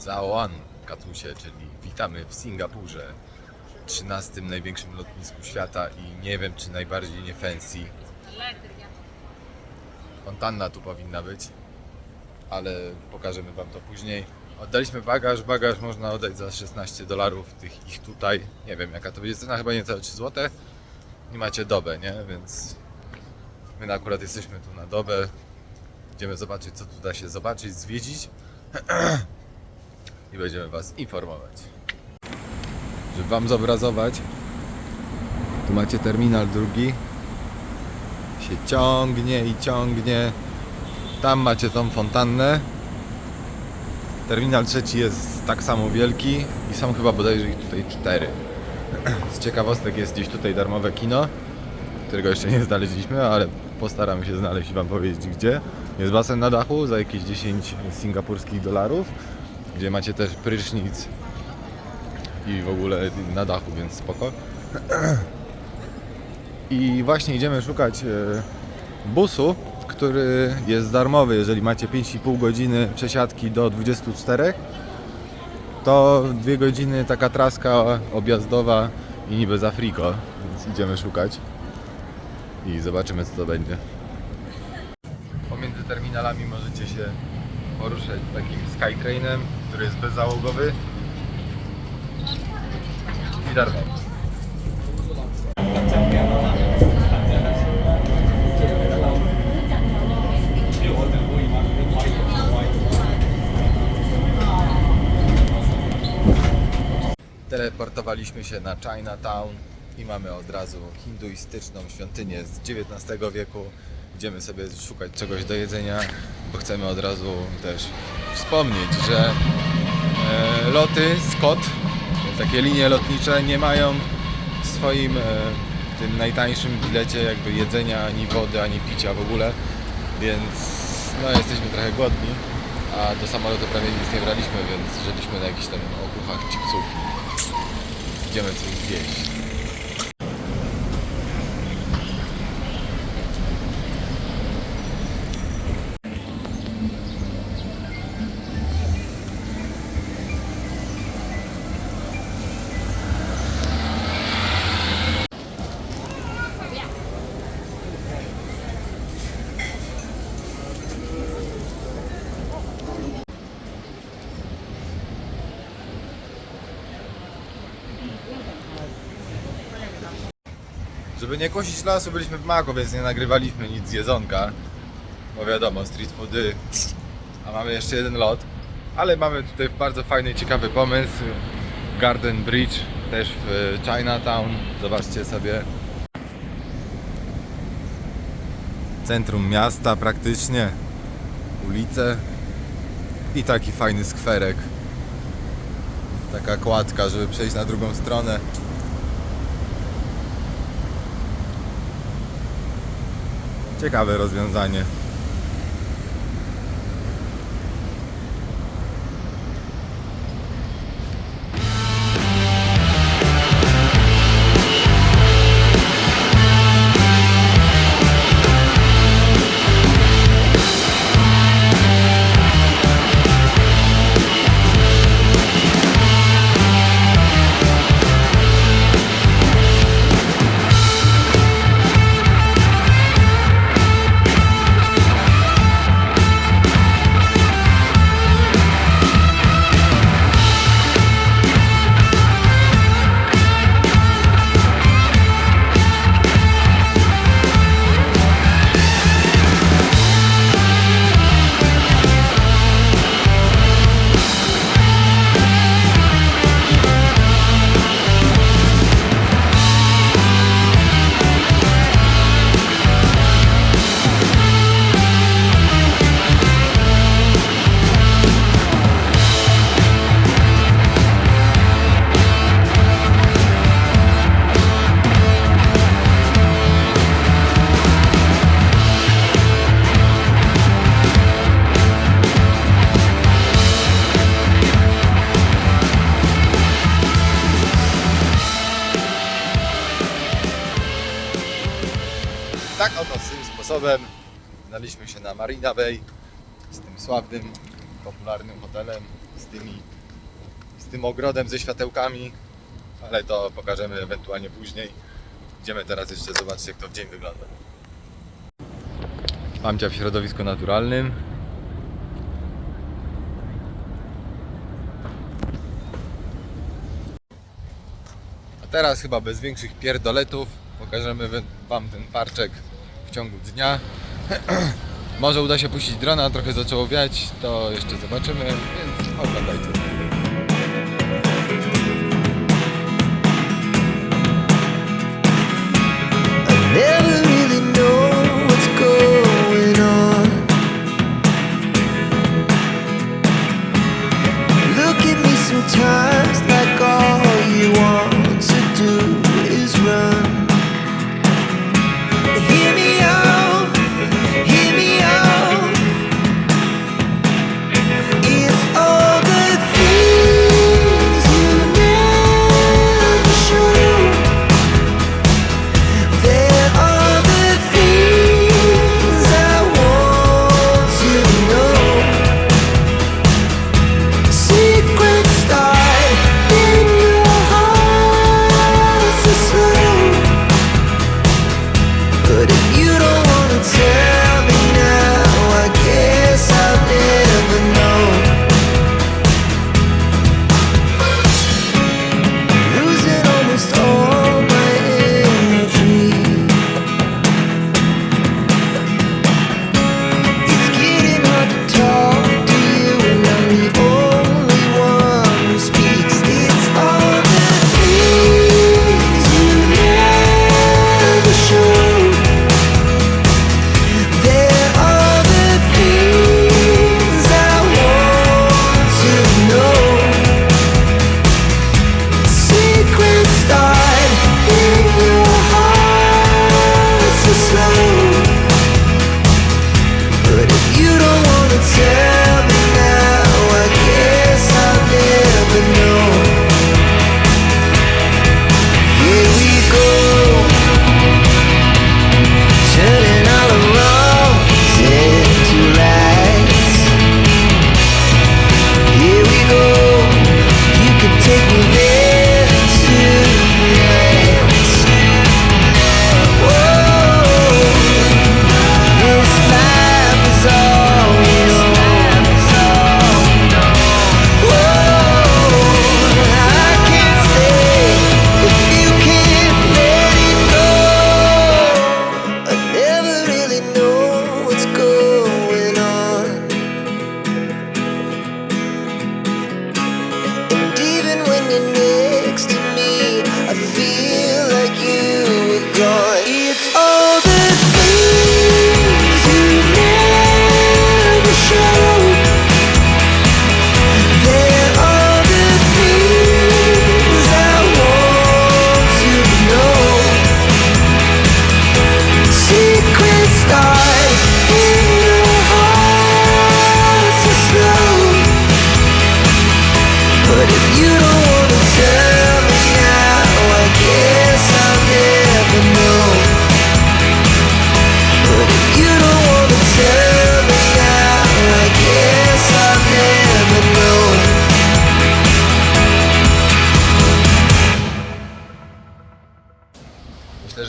Zaoan Katusie, czyli witamy w Singapurze, 13 największym lotnisku świata i nie wiem czy najbardziej nie fancy. Fontanna tu powinna być, ale pokażemy Wam to później. Oddaliśmy bagaż, bagaż można oddać za 16 dolarów, tych ich tutaj, nie wiem jaka to będzie cena, chyba niecałe 3 zł. I macie dobę, nie? Więc my akurat jesteśmy tu na dobę. Idziemy zobaczyć co tu da się zobaczyć, zwiedzić i będziemy Was informować. Żeby Wam zobrazować, tu macie terminal drugi. Się ciągnie i ciągnie. Tam macie tą fontannę. Terminal trzeci jest tak samo wielki i są chyba bodajże ich tutaj cztery. Z ciekawostek jest gdzieś tutaj darmowe kino, którego jeszcze nie znaleźliśmy, ale postaramy się znaleźć i Wam powiedzieć gdzie. Jest basen na dachu za jakieś 10 singapurskich dolarów, gdzie macie też prysznic i w ogóle na dachu, więc spoko. I właśnie idziemy szukać e, busu, który jest darmowy, jeżeli macie 5,5 godziny przesiadki do 24 to dwie godziny taka traska objazdowa i niby za friko, więc idziemy szukać i zobaczymy co to będzie. Pomiędzy terminalami możecie się poruszać takim Skytrainem, który jest bezzałogowy i darmowy. Teleportowaliśmy się na Chinatown i mamy od razu hinduistyczną świątynię z XIX wieku. Idziemy sobie szukać czegoś do jedzenia, bo chcemy od razu też wspomnieć, że e, loty Scott, takie linie lotnicze nie mają w swoim e, tym najtańszym bilecie jakby jedzenia, ani wody, ani picia w ogóle, więc no jesteśmy trochę głodni, a do samolotu prawie nic nie braliśmy, więc żyliśmy na jakichś tam okuchach chipsów Idziemy coś zjeść. Żeby nie kosić lasu, byliśmy w Mako, więc nie nagrywaliśmy nic z jedzonka. Bo wiadomo, street foody. A mamy jeszcze jeden lot. Ale mamy tutaj bardzo fajny, ciekawy pomysł. Garden Bridge, też w Chinatown. Zobaczcie sobie. Centrum miasta praktycznie. Ulice. I taki fajny skwerek. Taka kładka, żeby przejść na drugą stronę. Ciekawe rozwiązanie. Tak oto tym sposobem znaliśmy się na Marina Bay z tym sławnym popularnym hotelem z tymi z tym ogrodem ze światełkami, ale to pokażemy ewentualnie później. Idziemy teraz jeszcze zobaczyć jak to w dzień wygląda. Mamcia w środowisku naturalnym. A teraz chyba bez większych pierdoletów pokażemy Wam ten parczek w ciągu dnia. Może uda się puścić drona, trochę zaczęło wiać, to jeszcze zobaczymy, więc oglądajcie.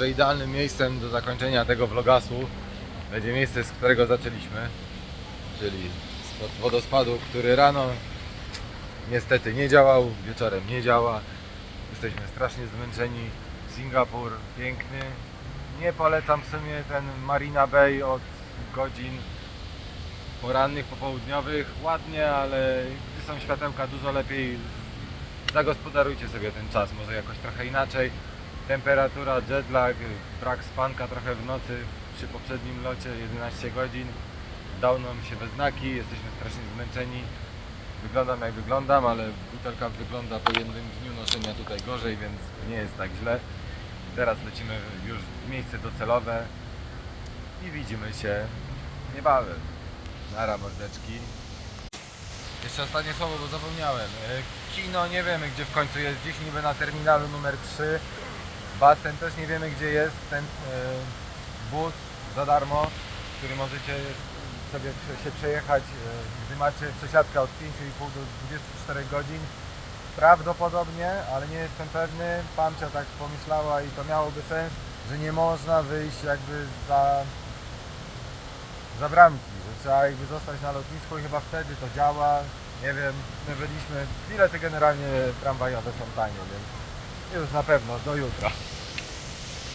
Że idealnym miejscem do zakończenia tego vlogasu będzie miejsce, z którego zaczęliśmy, czyli spod wodospadu, który rano niestety nie działał, wieczorem nie działa. Jesteśmy strasznie zmęczeni. Singapur piękny. Nie polecam w sumie ten Marina Bay od godzin porannych, popołudniowych. Ładnie, ale gdy są światełka dużo lepiej zagospodarujcie sobie ten czas, może jakoś trochę inaczej. Temperatura, jetlag, brak spanka trochę w nocy przy poprzednim locie 11 godzin. Dał nam się we znaki, jesteśmy strasznie zmęczeni. Wyglądam jak wyglądam, ale butelka wygląda po jednym dniu noszenia tutaj gorzej, więc nie jest tak źle. Teraz lecimy już w miejsce docelowe i widzimy się niebawem. Nara mordeczki. Jeszcze ostatnie słowo, bo zapomniałem. E, Kino nie wiemy gdzie w końcu jest, gdzieś niby na terminalu numer 3. Basen też nie wiemy gdzie jest, ten e, bus za darmo, który możecie sobie się przejechać, e, gdy macie przesiadkę od 5,5 do 24 godzin. Prawdopodobnie, ale nie jestem pewny, Pamcia tak pomyślała i to miałoby sens, że nie można wyjść jakby za, za bramki, że trzeba jakby zostać na lotnisku i chyba wtedy to działa. Nie wiem, my byliśmy, bilety generalnie tramwajowe są tanie, więc już na pewno do jutra.